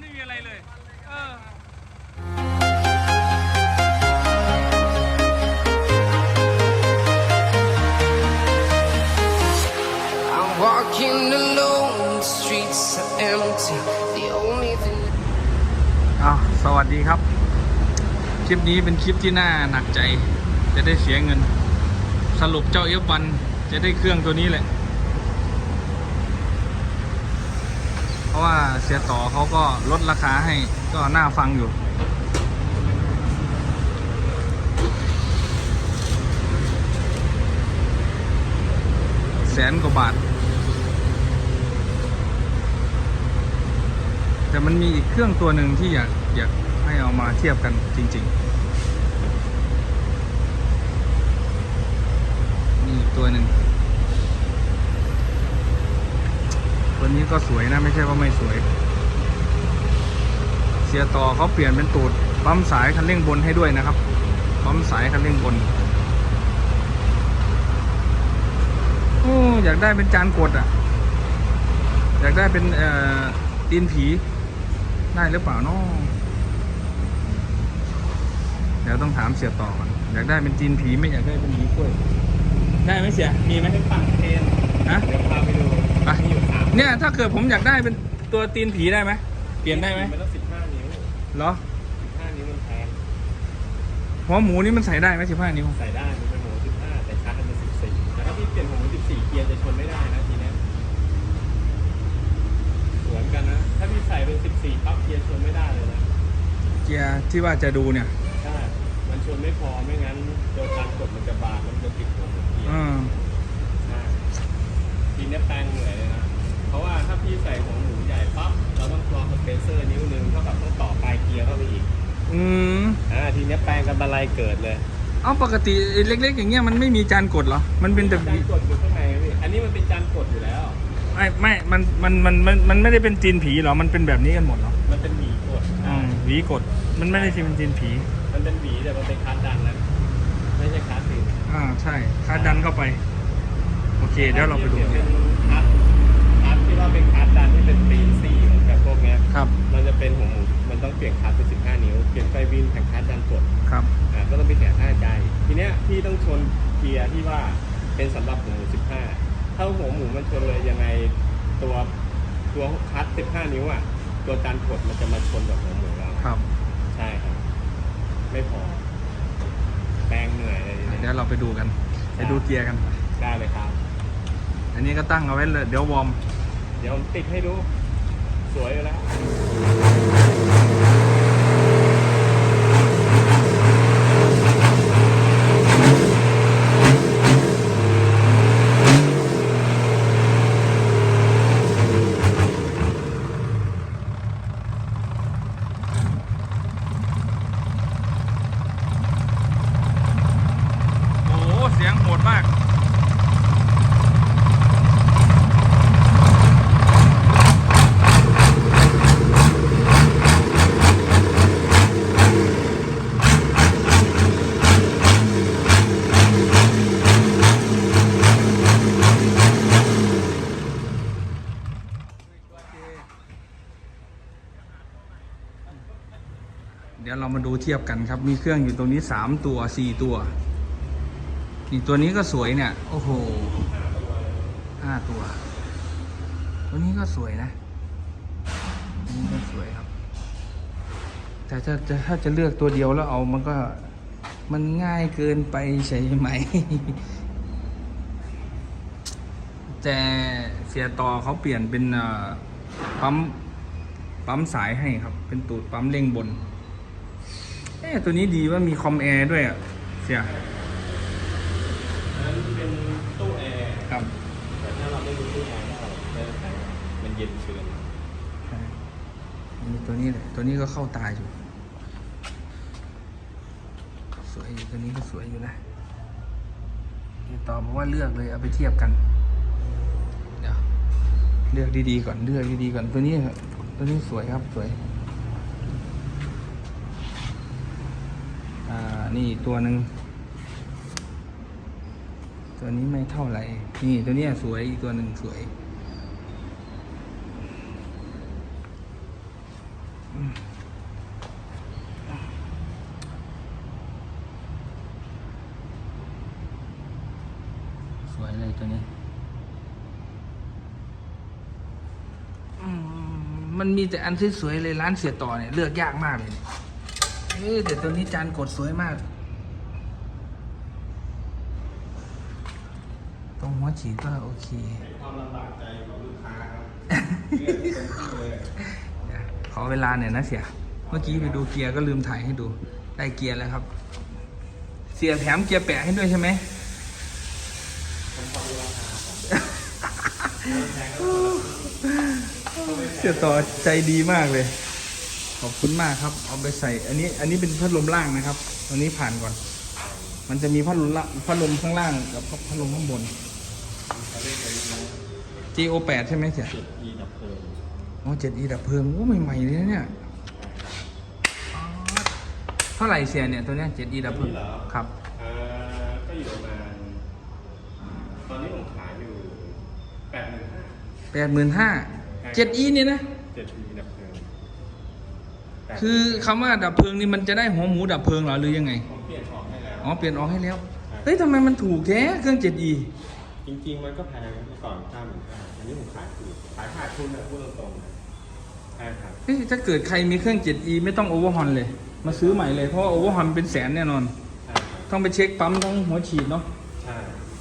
ไม่มีอะไรเลยเออสวัสดีครับ คลิปนี้เป็นคลิปที่น่าหนักใจ จะได้เสียเงิน สรุปเจ้าเอฟวันจะได้เครื่องตัวนี้แหละ ว่าเสียต่อเขาก็ลดราคาให้ก็น่าฟังอยู่ แสนกว่าบาท แต่มันมีอีกเครื่องตัวหนึ่งที่อยากอยากให้เอามาเทียบกันจริง ๆ มีอีกตัวหนึ่ง ตัวนี้ก็สวยนะไม่ใช่ว่าไม่สวย เสียต่อเขาเปลี่ยนเป็นตูดปั๊มสายคันเร่งบนให้ด้วยนะครับปั๊มสายคันเร่งบนโอ้อยากได้เป็นจานกดอะ อยากได้เป็นเอ่อตีนผีได้หรือเปล่าเนาะเดี๋ยวต้องถามเสียต่อก่อนอยากได้เป็นจีนผีไม่อยากได้เป็นหมีกล้วย ได้ไหมเสียมีไหมเป็นฝั่งเทนฮะเดี๋ยวพาไปดูไปมีอยู่สาม เนี่ยถ้าเกิดผมอยากได้เป็นตัวตีนผีได้ไหมเปลี่ยนได้ไหมมันต้องสิบห้านิ้วเหรอสิบห้านิ้วมันแพงหัวหมูนี่มันใส่ได้ไหมสิบห้านิ้วใส่ได้มันเป็นหัวสิบห้าแต่ชาร์จมันสิบสี่แต่ถ้าพี่เปลี่ยนหัวสิบสี่เกียร์จะชนไม่ได้นะทีเนี้ยสวนกันนะถ้าพี่ใส่เป็นสิบสี่ปั๊บเกียร์ชนไม่ได้เลยนะเกียร์ที่ว่าจะดูเนี่ยใช่มันชนไม่พอไม่งั้นตัวการกดมันจะบาดมันจะติดหัวเกียร์อืมใช่ทีเนี้ยแปลงเหนื่อยเลยนะ เพราะว่าถ้าพี่ใส่หัวหมูใหญ่ปั๊บเราต้องกรองสเปเซอร์นิ้วหนึงเท่ากับต้องต่อปลายเกียร์เข้าไปอีกอืมอ่าทีเนี้ยแปลงกันบันไลเกิดเลยเอาปกติเล็ก ๆ อย่างเงี้ยมันไม่มีจานกดเหรอ มันเป็นแต่จานกดอยู่ข้างในครับพี่อันนี้มันเป็นจานกดอยู่แล้ว ไม่ไม่มันมันมันมันมันไม่ได้เป็นจีนผีเหรอ มันเป็นแบบนี้กันหมดเหรอมันเป็นหวีกดอืมหวีกด มันไม่ได้ที่เป็นจีนผี มันเป็นหวีแต่มันเป็นคาร์ดดันนะไม่ใช่คาร์ดดึงอ่าใช่คาดันเข้าไป โอเคเดี๋ยวเราไปดูเป็นคาร์ดคาร์ดที่ ว่าเป็นคาร์ดดันที่เป็นปีนซี่เหมือนกับพวกเนี้ยครับมันจะเป็นหัวหมูมันต้องเปลี่ยนคาร์ดเป็น15นิ้วเปลี่ยนไฟวินแข่งคาร์ดดันกดครับอ่าก็ต้องไปเสียค่าใจทีเนี้ยพี่ต้องชนเกียร์ที่ว่าเป็นสำหรับหัวหมู15ถ้าหัวหมูมันชนเลยยังไงตัวตัวคัด15นิ้วอะตัวจานกดมันจะมาชนกับหัวหมูเราครับ ใช่ครับ ไม่พอ แปลงเหนื่อยเลยเดี๋ยวเราไปดูกัน ไปดูเกียร์กัน ได้เลยครับ อันนี้ก็ตั้งเอาไว้เลย เดี๋ยววอร์ม เดี๋ยวติดให้ดู สวยอยู่แล้ว โอ้โห เสียงโหดมาก เดี๋ยวเรามาดูเทียบกันครับ มีเครื่องอยู่ตรงนี้สามตัวสี่ตัว นี่ตัวนี้ก็สวยเนี่ย โอ้โหห้าตัว ตัวนี้ก็สวยนะตัวนี้ก็สวยครับ แต่ถ้าจะถ้าจะเลือกตัวเดียวแล้วเอามันก็มันง่ายเกินไปใช่ไหม แต่เสียต่อเขาเปลี่ยนเป็นปั๊มปั๊มสายให้ครับ เป็นตูดปั๊มเร่งบน อ๊ะตัวนี้ดีว่ามีคอมแอร์ด้วยอะเสียนั้นเป็นตู้แอร์ครับแต่ถ้าเราไม่มีตู้แอร์เราไม่ต้องใช้มันเย็นเกินใช่มีตัวนี้เลยตัวนี้ก็เข้าตาอยู่ สวยอยู่ตัวนี้ก็สวยอยู่นะเดี๋ยวต่อบอกว่าเลือกเลยเอาไปเทียบกันเดี๋ยวเลือกดีๆก่อนเลือกดีๆก่อนตัวนี้ตัวนี้สวยครับสวย อ่า นี่ตัวหนึ่งตัวนี้ไม่เท่าไหร่ นี่ตัวนี้สวยอีกตัวหนึ่งสวย สวยเลยตัวนี้มมันมีแต่อันสวยๆเลยร้านเสียต่อเนี่ย เลือกยากมากเลย เนี่ยเอ้ยแต่ตัวนี้จานกดสวยมาก ตรงหัวฉีดก็โอเคความลำบากใจของลูกค้าครับเลือกที่เป็นที่เลยเดี๋ยวขอเวลาหน่อยนะเสีย เมื่อกี้ไปดูเกียร์ก็ลืมถ่ายให้ดู ได้เกียร์แล้วครับ เสียแถมเกียร์แปะให้ด้วยใช่ไหมเสียต่อใจดีมากเลย ขอบคุณมากครับ เอาไปใส่ อันนี้อันนี้เป็นพัดลมล่างนะครับอันนี้ผ่านก่อน มันจะมีพัดลมละพัดลมข้างล่างกับพัดลมข้างบน G.O.8 ใช่ไหมเสีย 7E ดับเพลิงอ๋อ 7E ดับเพลิงโอ้ใหม่ๆเลยเนี่ยเท่าไหร่เสียเนี่ยตัวเนี้ยเจ็ดอีดับเพลิงครับ อ่ก็อยู่ประมาณ ตอนนี้ผมขายอยู่แปดหมื่นห้าแปดหมื่นห้าเจ็ดอีเนี่ยนะ 7E คือคำว่าดับเพลิงนี่มันจะได้หัวหมูดับเพลิงเหรอหรือยังไง ผมเปลี่ยนของให้แล้ว อ๋อเปลี่ยนออกให้แล้ว เฮ้ยทำไมมันถูกแท้เครื่องเจ็ดอีจริงๆ มันก็แพงนะเมื่อก่อนห้าหมื่นห้าอันนี้ผมขายถูกขายขาดทุนนะพูดตรงๆนะใช่ครับ เฮ้ยถ้าเกิดใครมีเครื่องเจ็ดอีไม่ต้องโอเวอร์ฮอนเลย มาซื้อใหม่เลยเพราะว่าโอเวอร์ฮอนเป็นแสนแน่นอน ใช่ครับ ต้องไปเช็คปั๊มทั้งหัวฉีดเนาะ ใช่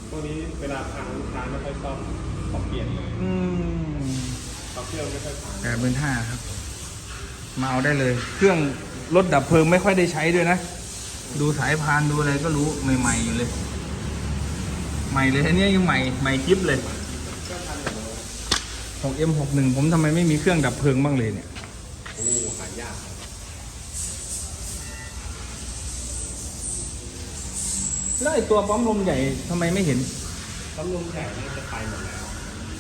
พวกนี้เวลาทางลูกค้าไม่ค่อยซ่อมขอเปลี่ยนเลยอืมเขาเครื่องไม่ค่อยผ่านแปดหมื่นห้าครับ มาเอาได้เลย เครื่องรถดับเพลิงไม่ค่อยได้ใช้ด้วยนะ ดูสายพานดูอะไรก็รู้ใหม่ๆอยู่เลย ใหม่เลยอันเนี้ยยังใหม่ใหม่กิฟเลยเครื่องพันอย่างเดียว6 M 6 1 ผมทำไมไม่มีเครื่องดับเพลิงบ้างเลยเนี่ยโอ้หายากครับแล้วไอตัวปั๊มลมใหญ่ทำไมไม่เห็นต้มลมแข็งน่าจะไปหมดแล้ว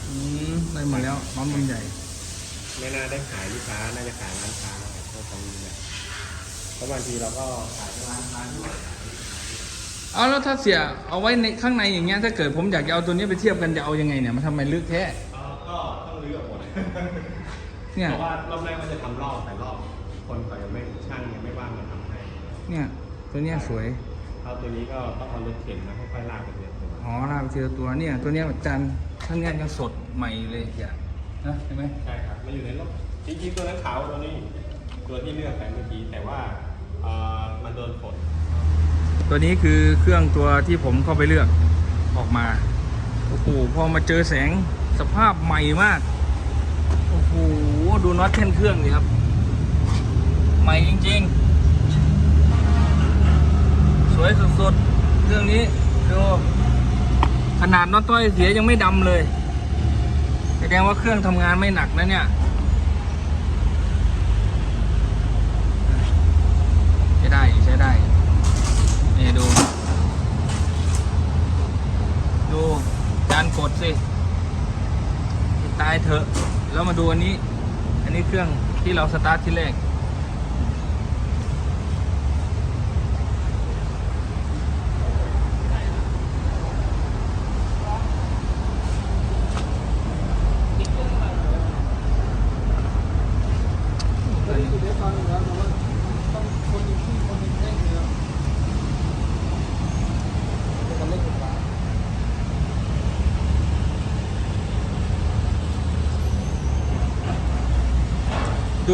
อืมได้หมดแล้วปั๊มลมใหญ่ ไม่น่าได้ขายลูกค้า น่าจะขายร้านค้านะครับพวกตรงนี้เนี่ยเพราะบางทีเราก็ขายร้านค้าด้วยเอาแล้วถ้าเสียเอาไว้ในข้างในอย่างเงี้ยถ้าเกิดผมอยากจะเอาตัวนี้ไปเทียบกันจะเอายังไงเนี่ยมันทำไมลึกแท้เอ่อก็ต้องรื้อออกหมดเนี่ยเพราะว่ารอบแรกว่าจะทำรอบแต่รอบคนเขายังไม่ช่างยังไม่ว่างมาทำให้เนี่ย ตัวเนี้ยสวยเอาตัวนี้ก็ต้องเอารถเข็นแล้วค่อยๆลากไปเรื่อยตัวอ๋อลากไปทีละตัวเนี่ย ตัวเนี้ยจานท่านเนี้ยยังสดใหม่เลยอย่า นะเห็นไหมใช่ครับมันอยู่ในรถจริงๆตัวนั้นขาวตัวนี้ตัวที่เลือกไปเมื่อกี้แต่ว่าเอ่อมันโดนฝนตัวนี้คือเครื่องตัวที่ผมเข้าไปเลือกออกมาโอ้โหพอมาเจอแสงสภาพใหม่มากโอ้โหดูน็อตแท่นเครื่องดิครับ ใหม่จริง ๆ สวยสุดๆเครื่องนี้ดูขนาดน็อตต้อยเสียยังไม่ดำเลย แสดงว่าเครื่องทำงานไม่หนักนะเนี่ยใช้ได้ใช้ได้นี่ดู ดูจานกดสิตายเถอะ แล้วมาดูอันนี้ อันนี้เครื่องที่เราสตาร์ทที่แรก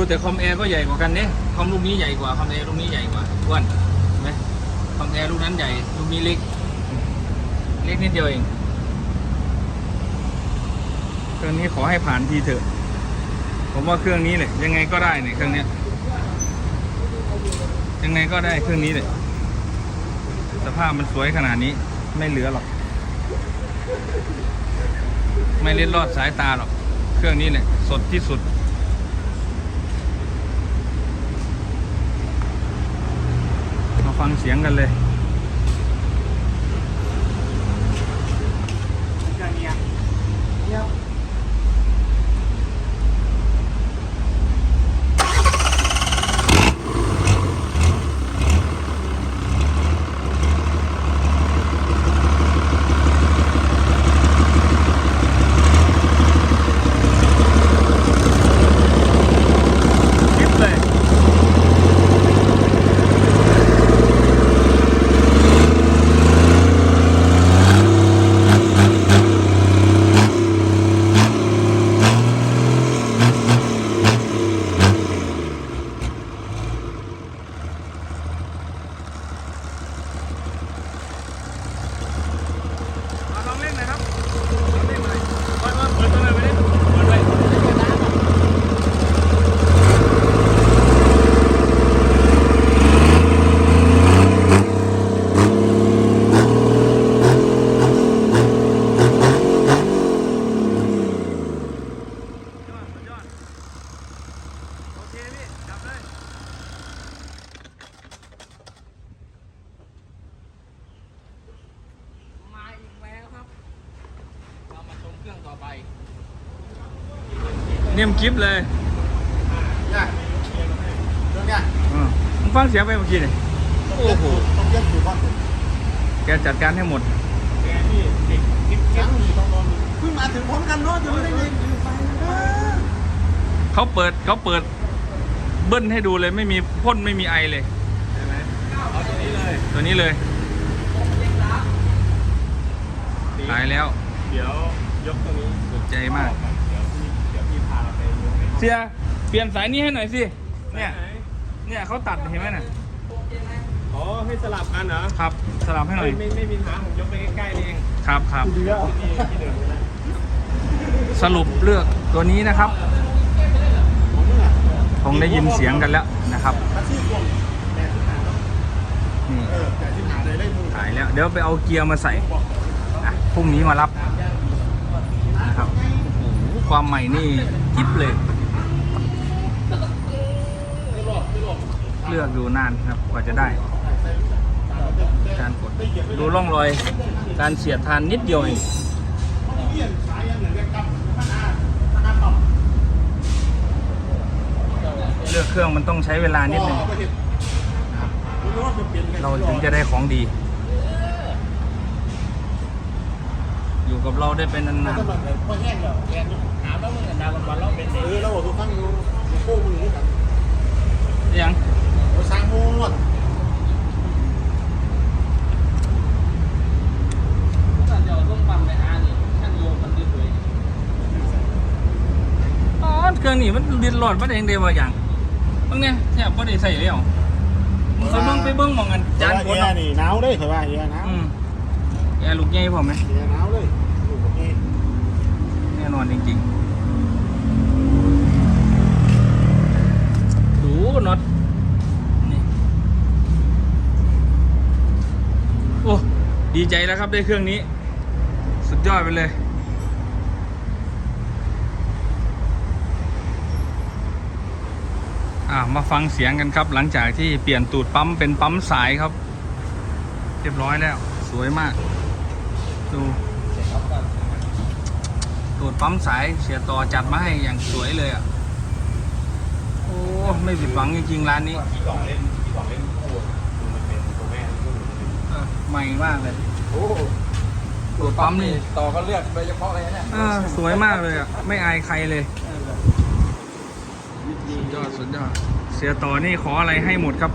แต่คอมแอร์ก็ใหญ่กว่ากันเนี่ยคอมลูกนี้ใหญ่กว่าคอมแอร์ลูกนี้ใหญ่กว่าอ้วนเห็นไหมคอมแอร์ลูกนั้นใหญ่ลูกนี้เล็ก เล็กนิดเดียวเองเครื่องนี้ขอให้ผ่านทีเถอะ ผมว่าเครื่องนี้เลยยังไงก็ได้เนี่ยเครื่องเนี้ยยังไงก็ได้เครื่องนี้เลยสภาพมันสวยขนาดนี้ไม่เหลือหรอก ไม่เล็ดลอดสายตาหรอก เครื่องนี้เนี่ยสดที่สุด มา ฟังเสียงกันเลยคลิปเลย งียบกริบเลยเนี่ยเรื่องเนี้ยอืมมึงฟังเสียงไปเมื่อกี้เลยโอ้โหต้องเย็บอยู่บ้านแกจัดการให้หมดแกที่ติดคลิปยังมีต้องนอนเพิ่งมาถึงพร้อมกันเนาะอยู่ได้ไงอยู่ไปนะเขาเปิดเขาเปิดเบิ้ลให้ดูเลยไม่มีพ่นไม่มีไอเลยใช่ไหมเอาตัวนี้เลยตัวนี้เลยขายแล้ว เดี๋ยวยกตัวนี้ถูกใจมาก เสียเปลี่ยนสายนี้ให้หน่อยสิ เนี่ยไหเนี่ยเขาตัดเห็นไหมน่ะ อ๋อ ให้สลับกันเหรอ ครับ สลับให้หน่อย ไม่ไม่ไม่มีทางผมยกไปใกล้ๆนี่เองครับครับ ดีแล้วที่ที่เดิมนะสรุปเลือกตัวนี้นะครับผมเนี่ยคงได้ยินเสียงกันแล้วนะครับแท็กซี่กลมแปดสิบห้าเนาะนี่เออแปดสิบห้าเลยได้มือขายแล้ว เดี๋ยวไปเอาเกียร์มาใส่อะพรุ่งนี้มารับนะครับโอ้โหความใหม่นี่กิ๊บเลย เลือกอยู่นานครับกว่าจะได้ การกดดูร่องรอย การเสียดทานนิดเดียวเองเลือกเครื่องมันต้องใช้เวลานิดนึงเราถึงจะได้ของดี อยู่กับเราได้เป็นนานก็แบบพอแห้งแล้วแห้งถามแล้วมึงดาววันเราเป็นเออเราบอกทุกครั้งอยู่โค้งมึงนี่กัน ๆยัง เราสร้างมวด อ๋อเค รื่องนี้มันดินหลอดมาได้เองเดียวว่าอย่างเบิ่งเนี่ยแทบบ่ได้ใส่แล้วไปเบิ่งไปเบิ่งหมองกันจานกดแอเนาะร์นี่หนาวเลยเหรอว่าแอร์หนาวอืมแอร์ลูกใหญ่พอไหมแอร์หนาวเลยอยู่กับนี่แน่นอนจริงๆดูน็อตนี่โอ้ดีใจแล้วครับได้เครื่องนี้ สุดยอดไปเลย อ่า มาฟังเสียงกันครับ หลังจากที่เปลี่ยนตูดปั๊มเป็นปั๊มสายครับ เรียบร้อยแล้ว สวยมาก ดูตูดปั๊มสายเสียต่อจัดมาให้อย่างสวยเลยอะโอ้ไม่ผิดหวังจริงๆร้านนี้ที่กล่องเล่นที่กล่องเล่นคู่คือมันเป็นตัวแม่คู่เออใหม่มากเลยโอ้ตูดปั๊มนี่ต่อก็เลือกโดยเฉพาะเลยเนี่ยเออสวยมากเลยอะไม่อายใครเลย สุดยอดสุดยอดเสียต่อนี่ขออะไรให้หมดครับ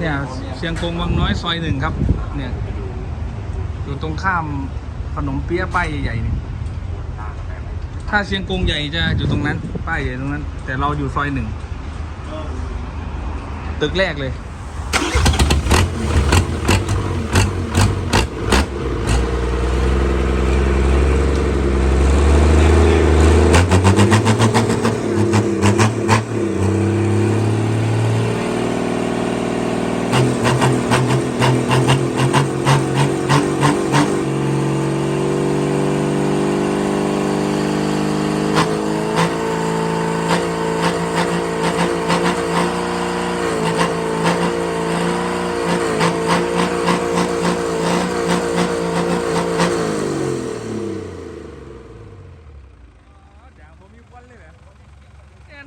เนี่ยเชียงกงวังน้อยซอยหนึ่งครับ เนี่ย อยู่ตรงข้ามขนมเปี๊ยะป้ายใหญ่ๆนี่ถ้าเชียงกงใหญ่จะอยู่ตรงนั้น ป้ายใหญ่ตรงนั้น แต่เราอยู่ซอยหนึ่งตึกแรกเลย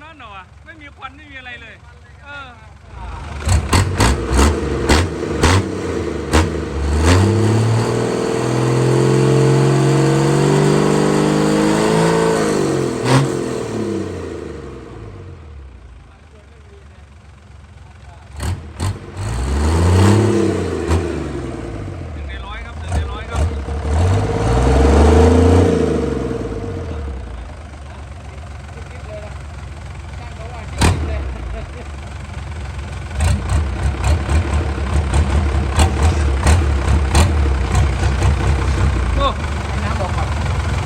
อนหรอไม่มีควันไม่มีอะไรเลย เออ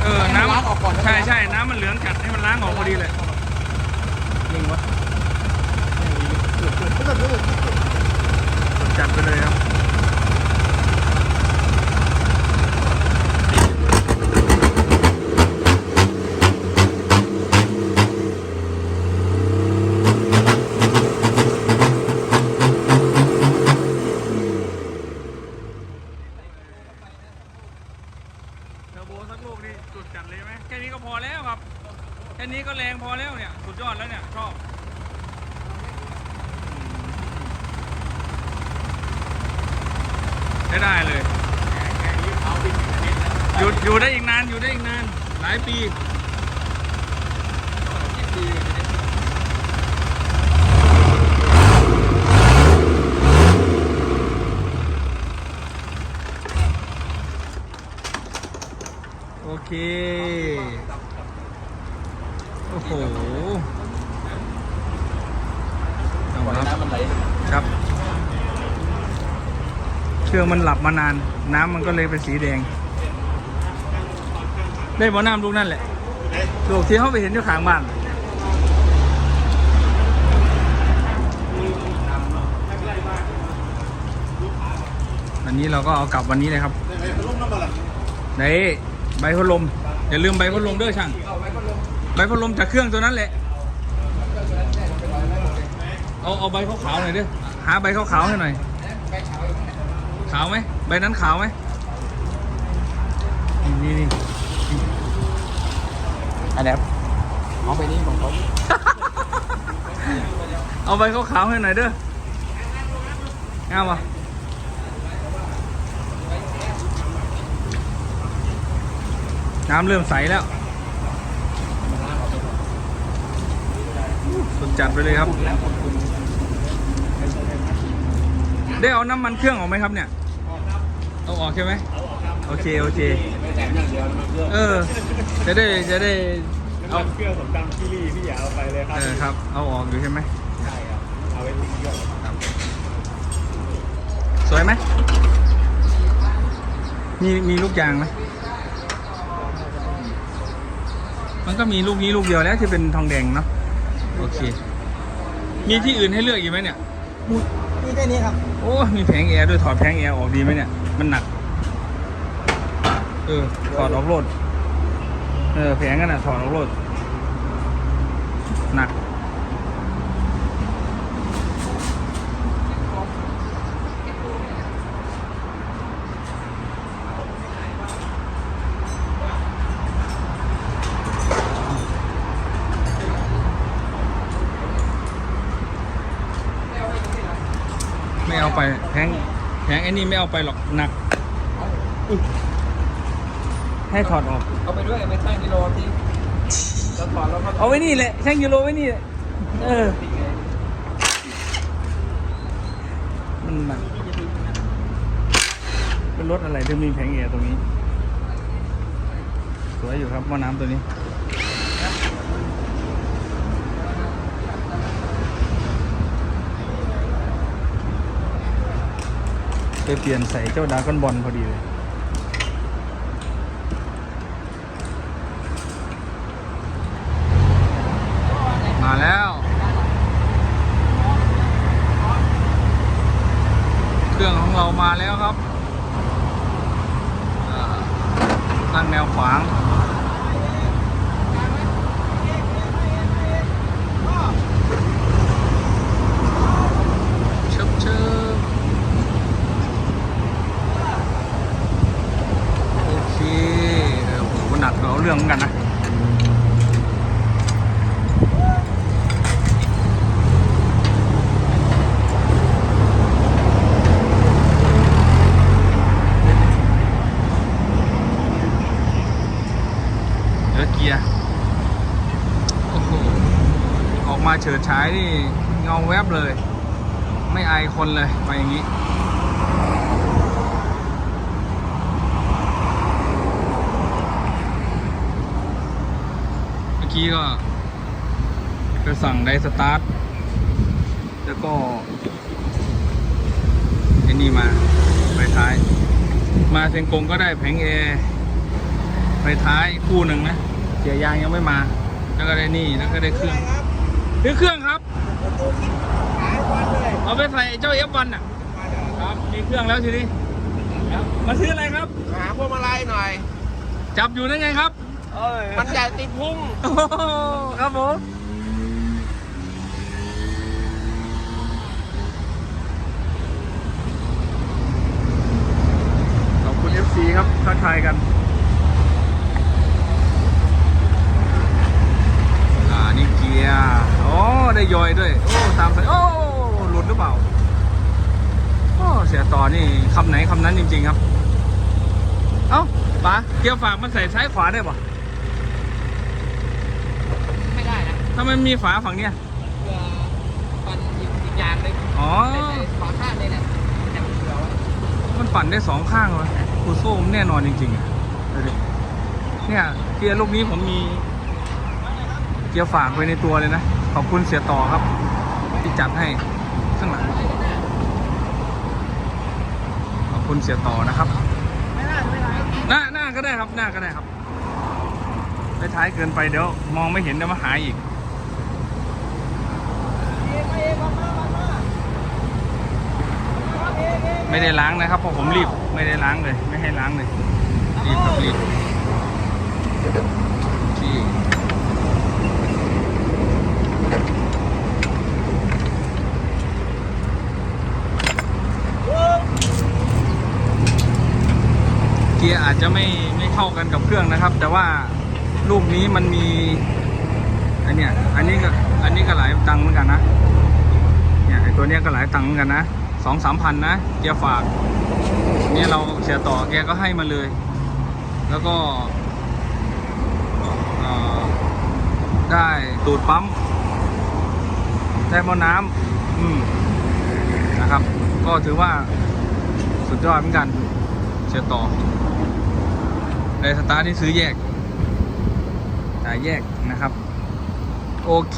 เออน้ล้ออกก่อนใช่ใช่น้ำมันเหลืองจัดให้มันล้างออกพอดีเลยยิงวะ จัดไปเลยครับ อยู่อยู่ได้อีกนาน อยู่ได้อีกนาน หลายปีโอเค โอ้โหเอาปล่อยครับน้ำมันไหลครับเครื่องมันหลับมานาน น้ำมันก็เลยเป็นสีแดง ได้บ่อน้ำลูกนั่นแหละลูกที่เขาไปเห็นอยู่ข้างบ้านวันนี้เราก็เอากลับวันนี้เลยครับไหนใบพัดลมอย่าลืมใบพัดลมด้วยช่างใบพัดลมจากเครื่องตัวนั้นแหละ เอาเอาใบขาวๆหน่อยดิหาใบขาวๆให้หน่อยขาวไหมใบนั้นขาวไหมนี่นี่ อันนี้เอาไปนี่ของเขาเอาใบขาวๆให้หน่อยเด้องามปะน้ำเริ่มใสแล้วสุดจัดไปเลยครับ ได้เอาน้ำมันเครื่องออกไหมครับเนี่ย เอาออกใช่ไหมโอเค โอเคไม่ แต่งอย่างเดียวมันเครื่องเออ จะได้จะได้น้ำมันเครื่องผมจำที่รี่พี่อย่าเอาไปเลยครับเออครับ เอาออกอยู่ใช่ไหมใช่ครับ เอาไว้ทิ้งเครื่องสวยไหมมีมีลูกยางไหมมันก็มีลูกนี้ลูกเดียวแล้วที่เป็นทองแดงเนาะโอเค มีที่อื่นให้เลือกอีกไหมเนี่ยมีแค่นี้ครับ โอ้ มีแผงแอร์ด้วยถอดแผงแอร์ออกดีไหมเนี่ย มันหนัก เออถอดออกโลด เออแผงกันอะถอดออกโลด หนักไม่เอาไปแพงแพงไอ้นี่ไม่เอาไปหรอกหนักอ ให้ถอดออก เอาไปด้วยไปตั้งกิโลที่แล้วถอดแล้วก็เอาไว้นี่แหละแท่งยูโรไว้นี่แหละเออมันหนักเป็นรถอะไรที่มีแผงแอร์ตรงนี้ สวยอยู่ครับหม้อน้ำตัวนี้ไปเปลี่ยนใส่เจ้าดราก้อนบอลพอดีเลย มาแล้ว เครื่องของเรามาแล้วครับอ่าตั้งแนวขวาง เชิบเชิบโอเคเออโหหนักเอาเรื่องเหมือนกันนะ เหลือเกียร์ โอ้โห ออกมา เฉิดฉายนี่เงาแวบเลย ไม่อายคนเลยไปอย่างนี้เมื่อกี้ก็ไปสั่งไดสตาร์ทแล้วก็ไอ้นี่มาไปท้าย มาเซงกงก็ได้แผงแอร์ไปท้ายคู่หนึ่งนะเสียยางยังไม่มา แล้วก็ได้นี่แล้วก็ได้เครื่อง ซื้อเครื่องครับ เอาไปใส่เจ้าเอฟวันอะ ครับ มีเครื่องแล้วทีนี้มาซื้ออะไรครับ หาพวงมาลัยหน่อย จับอยู่ได้ไงครับ มันใหญ่ติดพุ่งโอ้โหครับผมขอบคุณ FC ครับทักทายกันอ่านี่เกียร์ อ๋อ ได้ยอยด้วย โอ้ ตามไป โอ้ หลุดหรือเปล่า โอ้ เสียต่อนี่คำไหนคำนั้นจริง ๆครับ เอ้าป๋าเกียร์ฝากมันใส่ซ้ายขวาได้ปะไม่ได้นะทำไมมีฝาฝั่งเนี้ยเพื่อปั่นอีกอีกอย่างเลยอ๋อ ขอข้างเลยเนี่ยจะเผื่อไว้มันปั่นได้สองข้างเลยคูโซ่มันแน่นอนจริงๆอะดูดิเนี่ยเกียร์ลูกนี้ผมมีเกียร์ฝากไว้ในตัวเลยนะ ขอบคุณเสียต่อครับ ที่จัดให้ข้างหลังขอบคุณเสียต่อนะครับหน้าหน้าก็ได้ครับหน้าก็ได้ครับไปท้ายเกินไปเดี๋ยวมองไม่เห็นเดี๋ยวมาหายอีกไม่ได้ล้างนะครับเพราะผมรีบไม่ได้ล้างเลย ไม่ให้ล้างเลยรีบครับรีบที่เกียร์อาจจะไม่ไม่เข้ากันกับเครื่องนะครับ แต่ว่าลูกนี้มันมีอันเนี้ยอันนี้ก็อันนี้ก็หลายตังค์เหมือนกันนะเนี่ยไอตัวเนี้ยก็หลายตังค์เหมือนกันนะสองสามพันนะเกียร์ฝากเนี่ยเราเสียต่อแกก็ให้มาเลย แล้วก็ได้ตูดปั๊มได้หม้อน้ำอืมนะครับ ก็ถือว่าสุดยอดเหมือนกันเสียต่อ ในสตาร์ทที่ซื้อแยกจ่ายแยกนะครับ โอเค